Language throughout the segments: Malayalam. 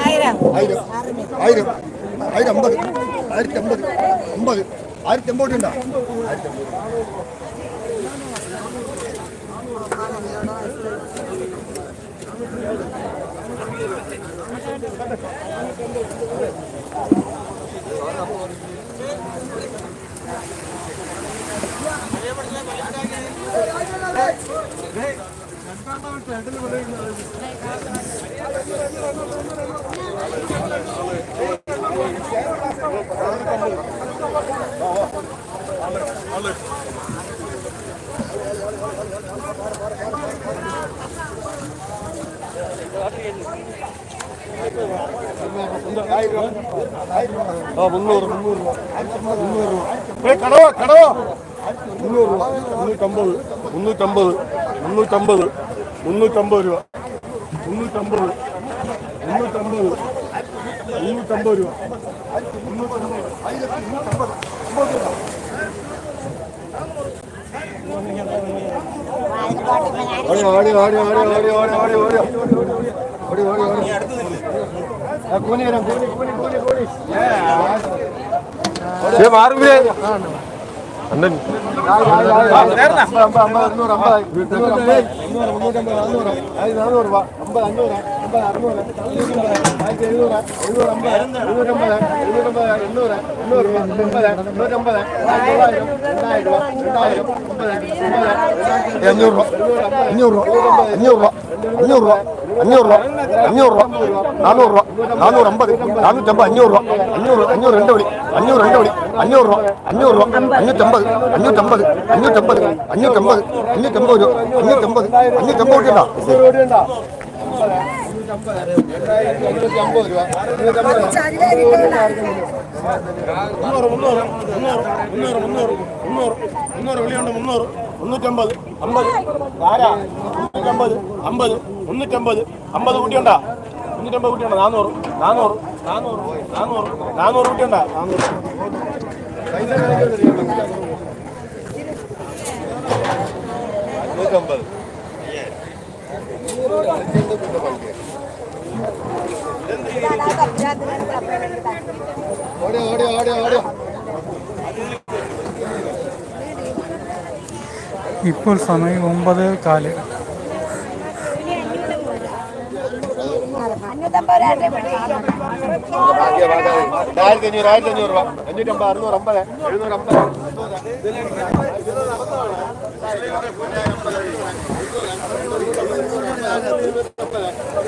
ആയിരം ആയിരം ആയിരം ആയിരം അമ്പത് ആയിരത്തി അമ്പത് ഉണ്ടോ ആയിരത്തി അമ്പത് Alle. ആ മുന്നൂറ് മുന്നൂറ് രൂപ. മുന്നൂറ് രൂപ കടവ കടവ? മുന്നൂറ് രൂപ. മുന്നൂറ്റമ്പത് മുന്നൂറ്റമ്പത് മുന്നൂറ്റമ്പത് മുന്നൂറ്റമ്പത് രൂപ. മുന്നൂറ്റമ്പത് മുന്നൂറ്റമ്പത് മുന്നൂറ്റമ്പത് രൂപ. മുന്നൂറ്റമ്പത് ആയിരത്തി മുന്നൂറ്റമ്പത് അമ്പത് രൂപ ഓടി ഓടി ഓടി ஓடி ஓடி ஓடி கூலிக்கிறேன் கூலி கூலி கூலி கூலி ஏ மாறுங்களே அண்ணன் ஐம்பது ஐநூறு ஐம்பது ஐநூறு ஐம்பது ஐநூறு ஐம்பது ஐநூறு ஐம்பது ஐநூறு അമ്പത് അറുന്നൂറ് ഇരുന്നൂറ് ആയിരത്തി എഴുന്നൂറ് എഴുന്നൂറ്റമ്പത് എഴുന്നൂറ്റമ്പത് എഴുന്നൂറ്റമ്പത് എണ്ണൂറ് എണ്ണൂറ് എൺപത് എണ്ണൂറ്റമ്പത് തൊള്ളായിരം രണ്ടായിരം രൂപ രണ്ടായിരം ഒമ്പത് ഒമ്പത് അഞ്ഞൂറ് രൂപ അഞ്ഞൂറ് രൂപ അഞ്ഞൂറ് രൂപ അഞ്ഞൂറ് രൂപ അഞ്ഞൂറ് രൂപ അഞ്ഞൂറ് രൂപ നാനൂറ് രൂപ നാനൂറ് അമ്പത് നാനൂറ്റമ്പത് അഞ്ഞൂറ് അഞ്ഞൂറ് രണ്ട് മണി അഞ്ഞൂറ് രണ്ട് മണി അഞ്ഞൂറ് അഞ്ഞൂറ് രൂപ അഞ്ഞൂറ്റമ്പത് അഞ്ഞൂറ്റമ്പത് അഞ്ഞൂറ്റമ്പത് അഞ്ഞൂറ്റമ്പത് അഞ്ഞൂറ്റമ്പത് അഞ്ഞൂറ്റമ്പത് അഞ്ഞൂറ്റമ്പത് അഞ്ഞൂറ്റമ്പത് രൂപ முந்நூறு முந்நூறு முந்நூறு முந்நூறு முந்நூறு முந்நூறு முந்நூறு வெளியாண்டு முந்நூறு முந்நூற்றி ஐம்பது ஐம்பது ஆறா முந்நூற்றி ஐம்பது ஐம்பது முந்நூற்றி ஐம்பது ஐம்பது குட்டியுண்டா முந்நூற்றி ஐம்பது குட்டியுண்டா நானூறு நானூறு நானூறு நானூறு நானூறு குட்டியுண்டா நானூறு நூற்றம்பது ഓടി ഓടി ഓടി ഓടി ഇപ്പോൾ സമയം ഒമ്പത് കാൽ. ആയിരത്തി അഞ്ഞൂറ് ആയിരത്തി അഞ്ഞൂറ് രൂപ അഞ്ഞൂറ്റമ്പത് അറുന്നൂറ് അമ്പത് എഴുന്നൂറ് അമ്പത് എണ്ണ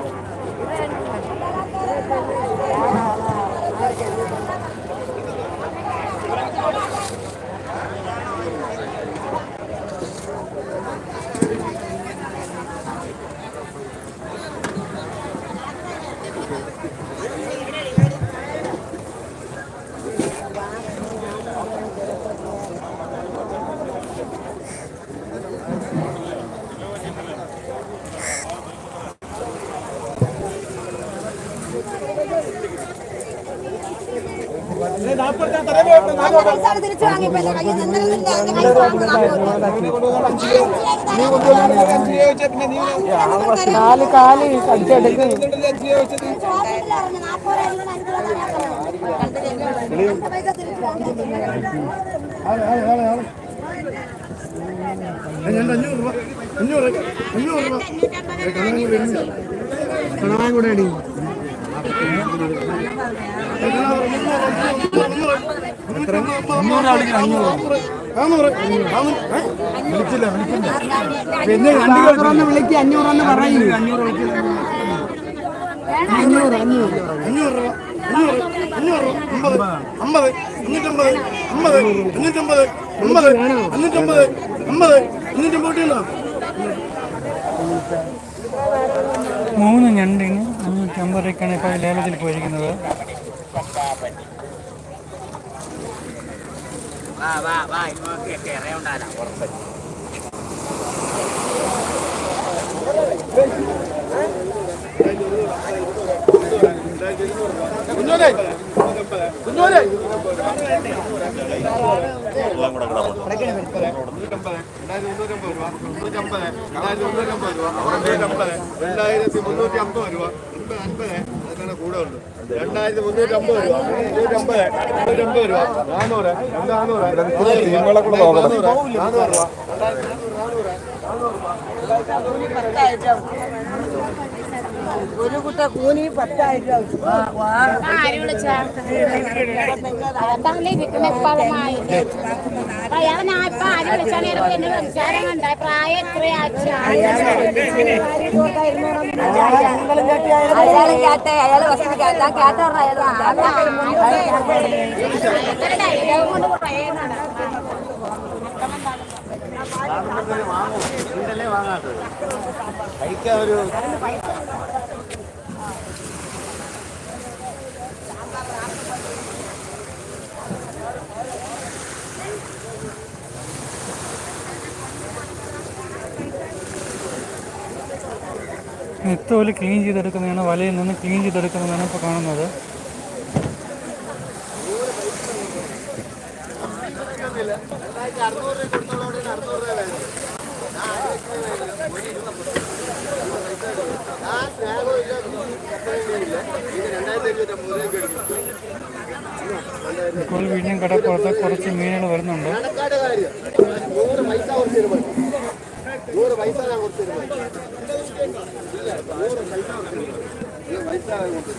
കാൽ കാൽ കടിച്ചെടുക്കും അഞ്ഞൂറ് രൂപ അഞ്ഞൂറ് അഞ്ഞൂറ് രൂപ കൂടെ അടി രൂപ മൂന്ന് ഞണ്ടിന് രൂപയ്ക്കാണ് ഇപ്പോൾ ലേലത്തിൽ പോയിരിക്കുന്നത്. രണ്ടായിരത്തി മുന്നൂറ്റി അമ്പത് രൂപ അൻപത് അൻപത് അതാണ് രൂപ ഉണ്ട് രണ്ടായിരത്തി മുന്നൂറ്റി അമ്പത് രൂപ മുന്നൂറ്റി അമ്പത് മുന്നൂറ്റി അമ്പത് രൂപ നാനൂറ് നാനൂറ് രൂപ കൂടെ രൂപ നാനൂറ് രൂപ. ഒരു കുട്ട കൂലി പത്തായിരം ആര് വിളിച്ചാ അതല്ലേ ഞാൻ ഇപ്പൊ ആര് വിളിച്ചാണ് എന്നെ സംസാരം കണ്ട പ്രായം എത്രയാച്ചാ അയാൾ കേട്ട അയാൾ ഭക്ഷണം കേട്ടാ കേട്ട ഡയലോഗ് കൊണ്ട് പറയുന്നതാണ് കഴിക്കാൻ ഒരു നെത്തോൽ ക്ലീൻ ചെയ്തെടുക്കുന്നതാണ് വലയിൽ നിന്ന് ക്ലീൻ ചെയ്തെടുക്കുന്നതാണ് ഇപ്പോൾ കാണുന്നത്. ഇപ്പോൾ വീണ്ടും കടപ്പുറത്ത് കുറച്ച് മീനുകൾ വരുന്നുണ്ട്. നൂറ് പൈസ കുറച്ച് തരുമ്പോൾ നൂറ് പൈസ ഞാൻ കുറച്ച് തരുമ്പോൾ ഇല്ല നൂറ്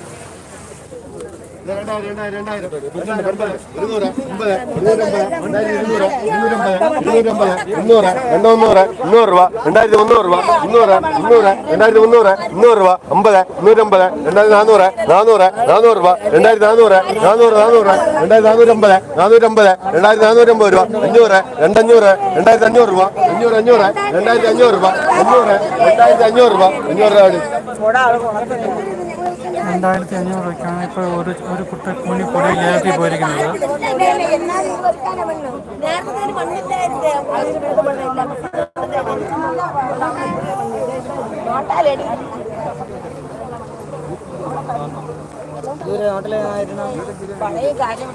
പൈസ കുറച്ച് തരുമ്പോൾ. ഈ പൈസ ഞാൻ കൊടുത്തു തരും. ഇത് രണ്ടായിരം രണ്ടായിരം രണ്ടായിരം രണ്ടായിരം അമ്പത് ഇരുന്നൂറ് അമ്പത് ഇരുന്നൂറ്റമ്പത് രണ്ടായിരത്തി ഇരുന്നൂറ് ഇരുന്നൂറ്റമ്പത് ഇരുന്നൂറ്റമ്പത് മുന്നൂറ് രണ്ട് മുന്നൂറ് മുന്നൂറ് രൂപ രണ്ടായിരത്തി മുന്നൂറ് രൂപ മുന്നൂറ് മുന്നൂറ് രണ്ടായിരത്തി മുന്നൂറ് മുന്നൂറ് രൂപ അമ്പത് മുന്നൂറ്റമ്പത് രണ്ടായിരത്തി നാനൂറ് നാനൂറ് നാനൂറ് രൂപ രണ്ടായിരത്തി നാനൂറ് നാനൂറ് നാനൂറ് രണ്ടായിരത്തി നാനൂറ്റമ്പത് നാനൂറ്റമ്പത് രണ്ടായിരത്തി നാനൂറ്റമ്പത് രൂപ അഞ്ഞൂറ് രണ്ടഞ്ഞൂറ് രണ്ടായിരത്തി അഞ്ഞൂറ് രൂപ അഞ്ഞൂറ് പഴയ രണ്ടായിരത്തി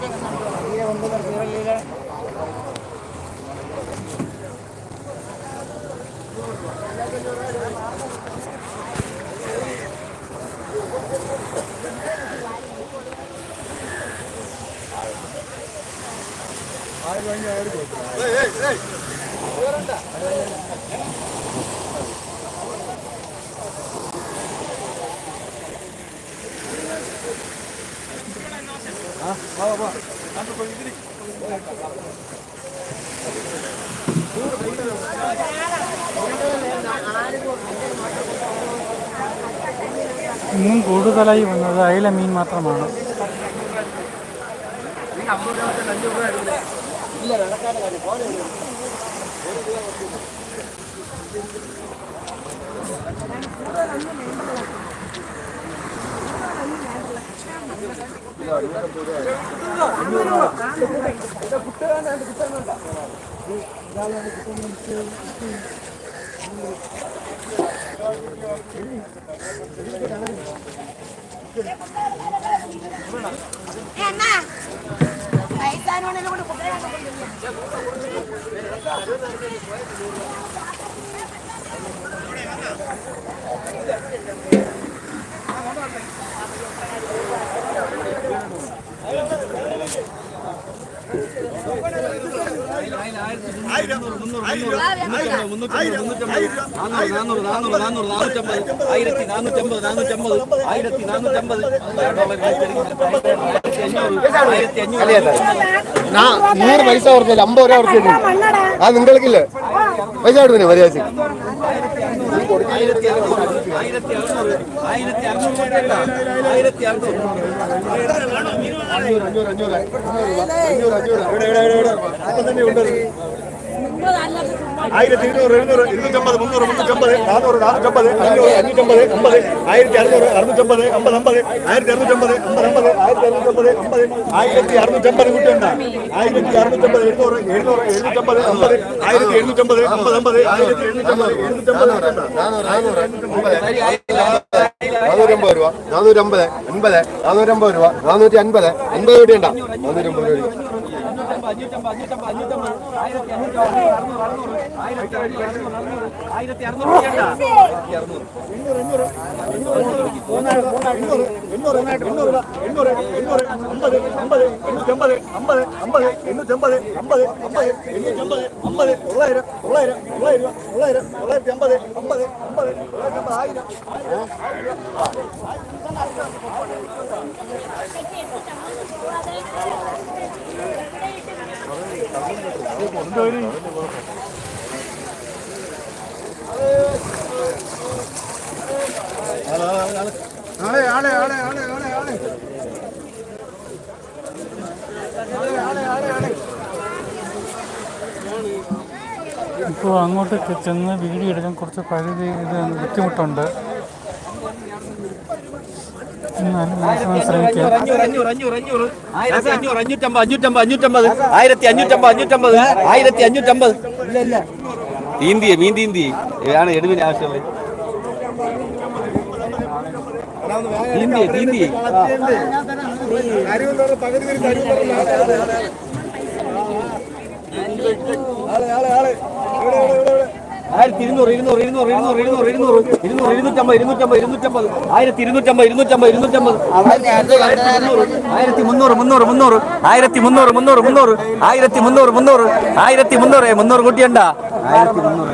അഞ്ഞൂറ് രൂപ അഞ്ഞൂറ് രണ്ടായിരത്തി അഞ്ഞൂറ് രൂപ അഞ്ഞൂറ് രൂപ രണ്ടായിരത്തി അഞ്ഞൂറ് രൂപയ്ക്കാണ് ഇപ്പോൾ ഒരു ഒരു കുട്ട കൂലിപ്പൊടി ലേലത്തിൽ പോയിരിക്കുന്നത് പഴയ നൂറ് പൈസ കുറച്ചില്ല അമ്പത് രൂപ കുറച്ചില്ല ആ നിങ്ങൾക്കില്ലേ? പൈസ കൊടുക്കുന്നേ മര്യാദ അഞ്ഞൂറ് അഞ്ഞൂറ് അഞ്ഞൂറ് അഞ്ഞൂറ് അഞ്ഞൂറ്. ഇവിടെ ഇവിടെ ഇവിടെ ഇവിടെ. അപ്പൊ തന്നെ ഉണ്ട്. ആയിരത്തി ഇരുന്നൂറ് എഴുന്നൂറ് ഇരുന്നൂറ്റമ്പത് മുന്നൂറ് മുന്നൂറ്റമ്പത് നാനൂറ് നാനൂറ്റമ്പത് അഞ്ഞൂറ് അഞ്ഞൂറ്റമ്പത് അമ്പത് ആയിരത്തി അറുന്നൂറ് അറുന്നൂറ്റമ്പത് അമ്പത് അമ്പത് ആയിരത്തി അറുന്നൂറ്റമ്പത് അമ്പത് അമ്പത് ആയിരത്തി അറുന്നൂറ്റമ്പത് അമ്പത് ആയിരത്തി അറുന്നൂറ്റമ്പത് കുട്ടിയുണ്ട് ആയിരത്തി അറുന്നൂറ്റമ്പത് എഴുന്നൂറ് എഴുന്നൂറ് എഴുന്നൂറ്റമ്പത് അമ്പത് ആയിരത്തി എഴുന്നൂറ്റമ്പത് അമ്പത് അമ്പത് ആയിരത്തി എഴുന്നൂറ്റമ്പത് നാനൂറ്റമ്പത് രൂപ നാനൂറ്റമ്പത് അൻപത് നാനൂറ്റമ്പത് രൂപ നാനൂറ്റി അൻപത് അൻപത് ഉണ്ടാ? നാനൂറ്റമ്പത് രൂപ ആയിരം ഇപ്പോൾ അങ്ങോട്ട് ചെന്ന് വീഡിയോ എടുക്കാൻ കുറച്ച് പരിധി ഇത് ബുദ്ധിമുട്ടുണ്ട്. ആയിരത്തി അഞ്ഞൂറ്റമ്പത് അഞ്ഞൂറ്റമ്പത് ആയിരത്തി അഞ്ഞൂറ്റമ്പത് തീന്തിയെ മീൻ തീന്തി ഇതാണ് എടുവിന് ആവശ്യമുള്ളത് തീന്തി തീന്തി ആളെ ആളെ ആളെ. ഇവിടെ ഇവിടെ ഇവിടെ ആയിരത്തി ഇരുന്നൂറ് ഇരുന്നൂറ് ഇരുന്നൂറ് ഇരുന്നൂറ് ഇരുന്നൂറ് ഇരുന്നൂറ് ഇരുന്നൂറ് ഇരുന്നൂറ്റമ്പത് ഇരുന്നൂറ്റമ്പത് ഇരുന്നൂറ്റമ്പത് ആയിരത്തി ഇരുന്നൂറ്റമ്പത് ഇരുന്നൂറ്റമ്പത് ഇരുന്നൂറ്റമ്പത് ആയിരത്തി മുന്നൂറ് മുന്നൂറ് മുന്നൂറ് ആയിരത്തി മുന്നൂറ് മുന്നൂറ് മുന്നൂറ് ആയിരത്തി മുന്നൂറ് മുന്നൂറ് ആയിരത്തി മുന്നൂറ് മുന്നൂറ് കൂട്ടിയണ്ട. ആയിരത്തി മുന്നൂറ്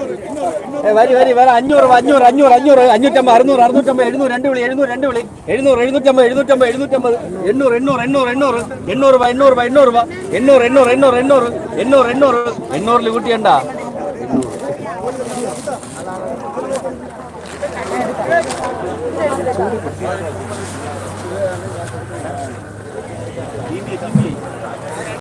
വരി വരി വേറെ അഞ്ഞൂറ് അഞ്ഞൂറ് അഞ്ഞൂറ് അഞ്ഞൂറ്. അഞ്ഞൂറ്റമ്പത് അറുന്നൂറ് അറുന്നൂറ്റമ്പത് എഴുന്നൂറ് രണ്ട് വിളി എഴുന്നൂറ് രണ്ട് വിളി. എഴുന്നൂറ് എഴുന്നൂറ്റമ്പത് എഴുന്നൂറ്റമ്പത് എഴുന്നൂറ്റമ്പത്. എണ്ണൂറ് എണ്ണൂറ് എണ്ണൂറ് എണ്ണൂറ്. എണ്ണൂറ് രൂപ എണ്ണൂറ് രൂപ എണ്ണൂറ് രൂപ എണ്ണൂറ് എണ്ണൂറ് എണ്ണൂറ് എണ്ണൂറ്. എണ്ണൂറ് എണ്ണൂറ്. എണ്ണൂറിൽ കൂട്ടിയണ്ട.